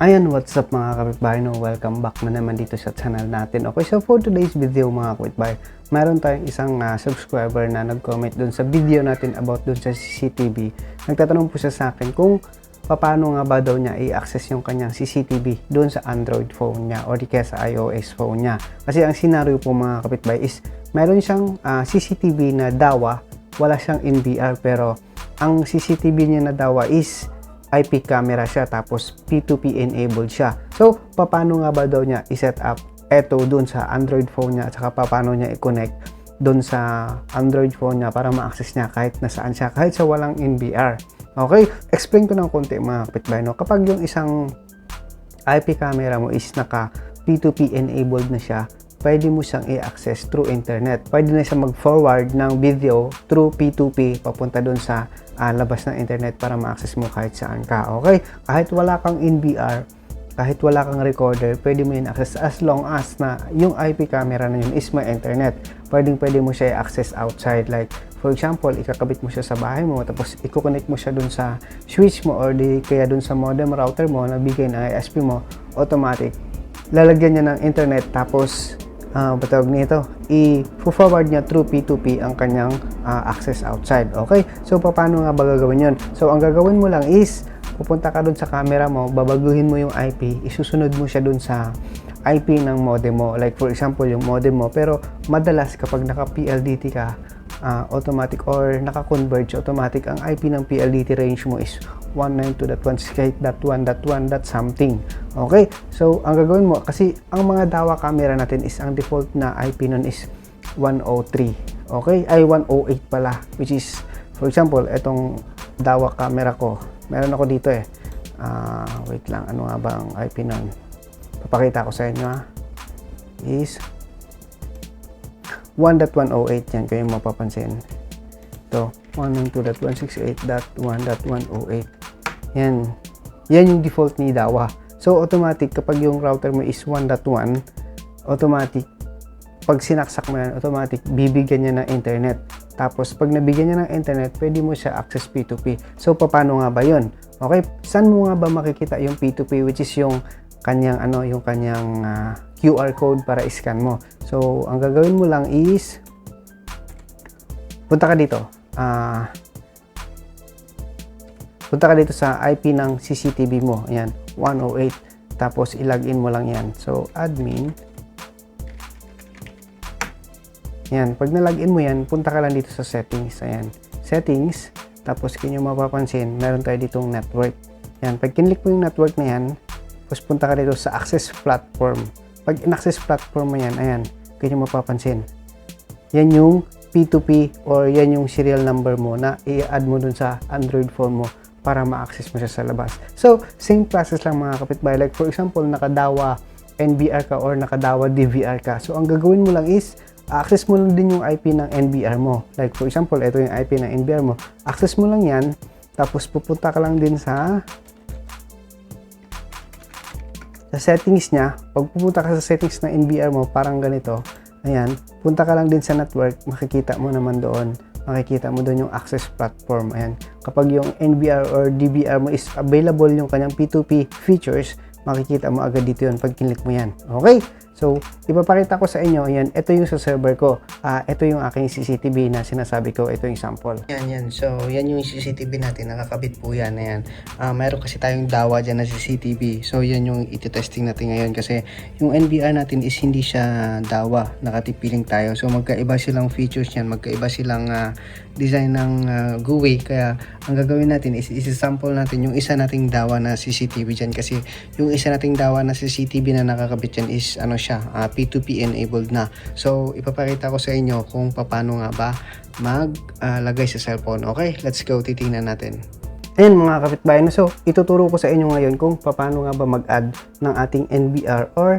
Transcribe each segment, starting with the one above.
Ayan, what's up mga kapitbahay no? Welcome back na naman dito sa channel natin. Okay, so for today's video mga kapitbahay, mayroon tayong isang ah, subscriber na nag-comment dun sa video natin about dun sa CCTV. Nagtatanong po siya sa akin kung paano nga ba daw niya i-access yung kanyang CCTV doon sa Android phone niya or kaya sa iOS phone niya. Kasi ang scenario po mga kapitbahay is meron siyang ah, CCTV na dawa, wala siyang NVR pero ang CCTV niya na dawa is IP camera siya tapos P2P enabled siya. So, paano nga ba daw niya i-set up eto dun sa Android phone niya at saka paano niya i-connect dun sa Android phone niya para ma-access niya kahit nasaan siya, kahit sa walang NVR. Okay, explain ko ng konti mga kapitbahay. No? Kapag yung isang IP camera mo is naka P2P enabled na siya, pwede mo siyang i-access through internet. Pwede na siya mag-forward ng video through P2P papunta dun sa ah, labas ng internet para ma-access mo kahit saan ka. Okay? Kahit wala kang NVR, kahit wala kang recorder, pwede mo yun access as long as na yung IP camera na yun is may internet. Pwedeng pwede mo siya i-access outside. Like, for example, ikakabit mo siya sa bahay mo, tapos i-connect mo siya dun sa switch mo or di kaya dun sa modem router mo na bigay ng ISP mo, automatic. Lalagyan niya ng internet tapos uh, batawag nito, i-forward niya through P2P ang kanyang ah, access outside. Okay? So, paano nga ba gagawin yun? So, ang gagawin mo lang is, pupunta ka dun sa camera mo, babaguhin mo yung IP, isusunod mo siya dun sa IP ng modem mo. Like, for example, yung modem mo. Pero, madalas kapag naka-PLDT ka, ah, automatic or naka-converge automatic, ang IP ng PLDT range mo is 192.168.1.1. something. Okay? So, ang gagawin mo, kasi ang mga dawa camera natin is, ang default na IP nun is 103. Okay? Ay, 108 pala. Which is, for example, itong dawa camera ko. Meron ako dito eh. Ah, wait lang. Ano nga ba ang IP nun? Papakita ko sa inyo ha. Is 1.108 yan kayo mapapansin. Ito, 192.168.1.108. Yan. Yan yung default ni Dawa. So, automatic, kapag yung router mo is 1.1, automatic, pag sinaksak mo yan, automatic, bibigyan niya ng internet. Tapos, pag nabigyan niya ng internet, pwede mo siya access P2P. So, paano nga ba yun? Okay, saan mo nga ba makikita yung P2P, which is yung kanyang, ano, yung kanyang ah, QR code para i-scan mo. So, ang gagawin mo lang is, punta ka dito. Ah, punta ka dito sa IP ng CCTV mo. Ayan, 108. Tapos, ilagin mo lang yan. So, admin. Ayan, pag nalagin mo yan, punta ka lang dito sa settings. Ayan, settings. Tapos, kinyo mapapansin, meron tayo ditong network. Ayan, pag kinlik mo yung network na yan, tapos punta ka dito sa access platform. Pag in-access platform mo yan, ayan, kinyo mapapansin. Yan yung P2P or yan yung serial number mo na i-add mo dun sa Android phone mo para ma-access mo siya sa labas. So, same process lang mga kapitbahay. Like for example, nakadawa NBR ka or nakadawa DVR ka. So, ang gagawin mo lang is, access mo lang din yung IP ng NBR mo. Like for example, ito yung IP ng NBR mo. Access mo lang yan, tapos pupunta ka lang din sa sa settings niya, pag pupunta ka sa settings ng NBR mo, parang ganito, ayan, punta ka lang din sa network, makikita mo naman doon, makikita mo doon yung access platform, ayan. Kapag yung NBR or DBR mo is available yung kanyang P2P features, makikita mo agad dito yun pag kinlik mo yan. Okay? So, ipapakita ko sa inyo, ayan, ito yung sa server ko. Ah, ito yung aking CCTV na sinasabi ko, ito yung sample. Yan, yan. So, yan yung CCTV natin, nakakabit po yan, ayan. Ah, mayroon kasi tayong dawa dyan na CCTV. So, yan yung iti-testing natin ngayon kasi yung NVR natin is hindi siya dawa, nakatipiling tayo. So, magkaiba silang features yan, magkaiba silang ah, design ng ah, GUI. Kaya, ang gagawin natin is isi-sample natin yung isa nating dawa na CCTV dyan kasi yung isa nating dawa na CCTV na nakakabit dyan is ano siya, ah, P2P enabled na. So, ipapakita ko sa inyo kung paano nga ba maglagay sa cellphone. Okay, let's go, titingnan natin. Ayan mga kapitbahay so, ituturo ko sa inyo ngayon kung paano nga ba mag-add ng ating NVR or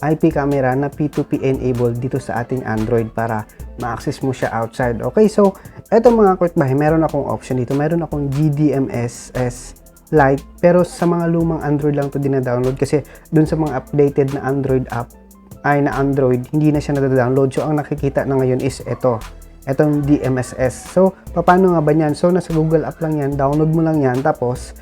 IP camera na P2P enabled dito sa ating Android para ma-access mo siya outside. Okay, so eto mga kapitbahay, meron akong option dito. Meron akong GDMSS Lite pero sa mga lumang Android lang to dina-download kasi dun sa mga updated na Android app ay na Android, hindi na siya nada-download. So ang nakikita na ngayon is ito etong DMSS. So, paano nga ba yan? So, nasa Google App lang yan, download mo lang yan, tapos,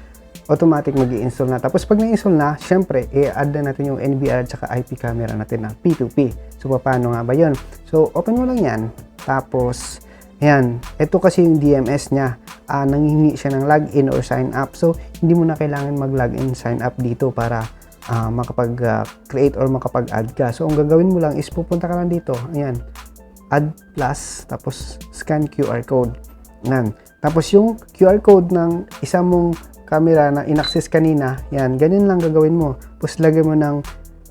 automatic mag install na. Tapos pag na-install na, syempre, i-add na natin yung NVR at IP camera natin na P2P. So, paano nga ba yun? So, open mo lang yan. Tapos, ayan, ito kasi yung DMS niya. Uh, nanghihingi siya ng login or sign up. So, hindi mo na kailangan mag-login, sign up dito para uh, makapag-create or makapag-add ka. So, ang gagawin mo lang is pupunta ka lang dito. Ayan, add plus, tapos scan QR code. Yan. Tapos yung QR code ng isa mong camera na inaccess kanina, yan, ganyan lang gagawin mo. Tapos lagyan mo ng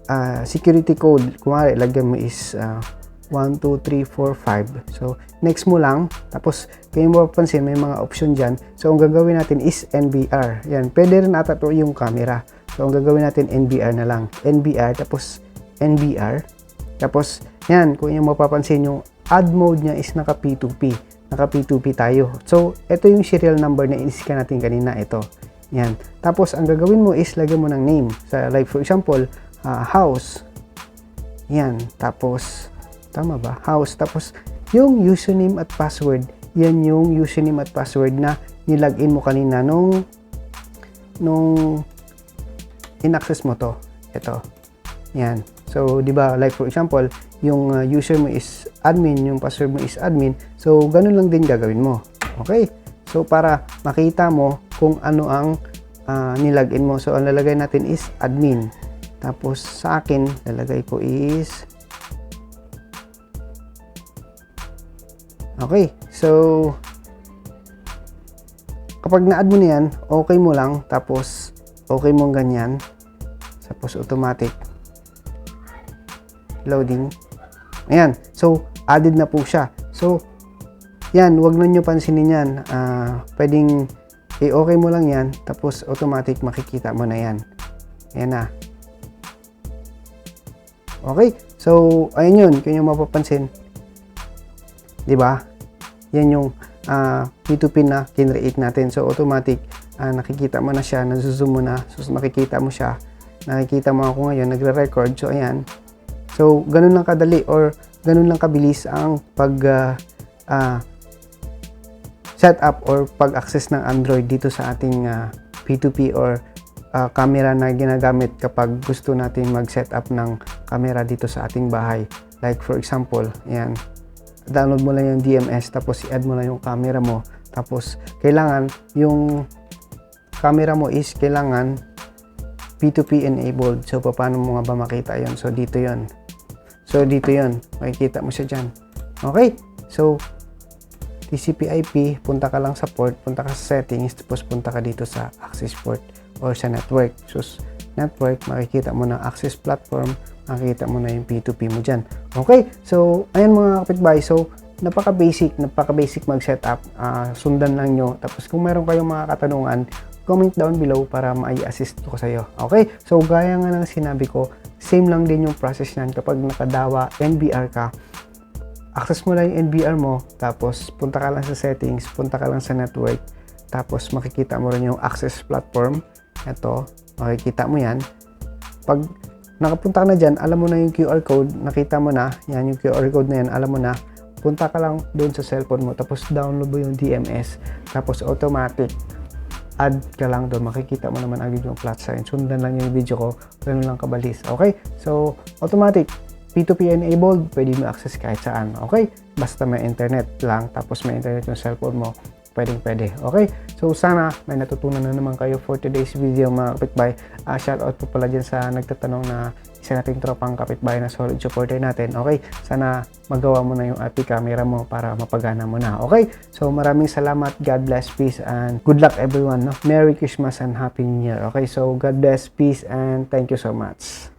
uh, security code. Kumari, lagyan mo is uh, 1, 2, 3, 4, 5. So, next mo lang. Tapos, kayo mo papansin, may mga option dyan. So, ang gagawin natin is NVR. Yan, pwede rin ata to yung camera. So, ang gagawin natin, NVR na lang. NVR, tapos NVR. Tapos, yan, kung yung mapapansin, yung add mode niya is naka P2P. Naka P2P tayo. So, ito yung serial number na inisika natin kanina. Ito. Yan. Tapos, ang gagawin mo is lagyan mo ng name. Sa, like, for example, uh, house. Yan. Tapos, tama ba? House. Tapos, yung username at password, yan yung username at password na nilagin mo kanina nung nung in-access mo to. Ito. Yan. So, di ba, like for example, yung uh, user mo is admin, yung password mo is admin. So, ganun lang din gagawin mo. Okay? So, para makita mo kung ano ang uh, nilagin mo. So, ang lalagay natin is admin. Tapos, sa akin, lalagay ko is Okay. So, kapag na-add mo na yan, okay mo lang. Tapos, okay mo ganyan. Tapos, automatic loading. Ayan. So, added na po siya. So, yan, wag na nyo pansinin yan. Uh, pwedeng i-okay mo lang yan, tapos automatic makikita mo na yan. Ayan na. Okay, so, ayun yun, kung mapapansin. Di ba Yan yung uh, P2P na kinreate natin. So, automatic, uh, nakikita mo na siya, nasuzoom mo na, so makikita mo siya. Nakikita mo ako ngayon, nagre-record. So, ayan. So, ganun lang kadali or ganun lang kabilis ang pag uh, uh, setup or pag-access ng Android dito sa ating uh, P2P or uh, camera na ginagamit kapag gusto natin mag-setup ng camera dito sa ating bahay. Like for example, yan, download mo lang yung DMS tapos i-add mo lang yung camera mo. Tapos kailangan yung camera mo is kailangan P2P enabled. So paano mo nga ba makita yon So dito yon So dito yon Makikita mo siya dyan. Okay? So TCP IP, punta ka lang sa port, punta ka sa settings, tapos punta ka dito sa access port or sa network. So, network, makikita mo na access platform, makikita mo na yung P2P mo dyan. Okay, so, ayan mga kapitbahay. So, napaka-basic, napaka-basic mag-setup. Uh, sundan lang nyo. Tapos, kung meron kayong mga katanungan, comment down below para ma-assist ko sa. Okay? So, gaya nga ng sinabi ko, same lang din yung process nan kapag nakadawa NBR ka access mo lang yung NVR mo, tapos punta ka lang sa settings, punta ka lang sa network, tapos makikita mo rin yung access platform. Ito, makikita mo yan. Pag nakapunta ka na dyan, alam mo na yung QR code, nakita mo na, yan yung QR code na yan, alam mo na, punta ka lang doon sa cellphone mo, tapos download mo yung DMS, tapos automatic, add ka lang doon, makikita mo naman agad yung flat sign. Sundan lang yung video ko, ganun lang kabalis. Okay? So, automatic, P2P enabled, pwede mo access kahit saan. Okay? Basta may internet lang, tapos may internet yung cellphone mo, pwedeng pwede. Okay? So, sana may natutunan na naman kayo for today's video mga kapitbahay. Uh, shout out po pala dyan sa nagtatanong na isa nating tropang kapitbahay na solid supporter natin. Okay? Sana magawa mo na yung IP camera mo para mapagana mo na. Okay? So, maraming salamat. God bless, peace, and good luck everyone. No? Merry Christmas and Happy New Year. Okay? So, God bless, peace, and thank you so much.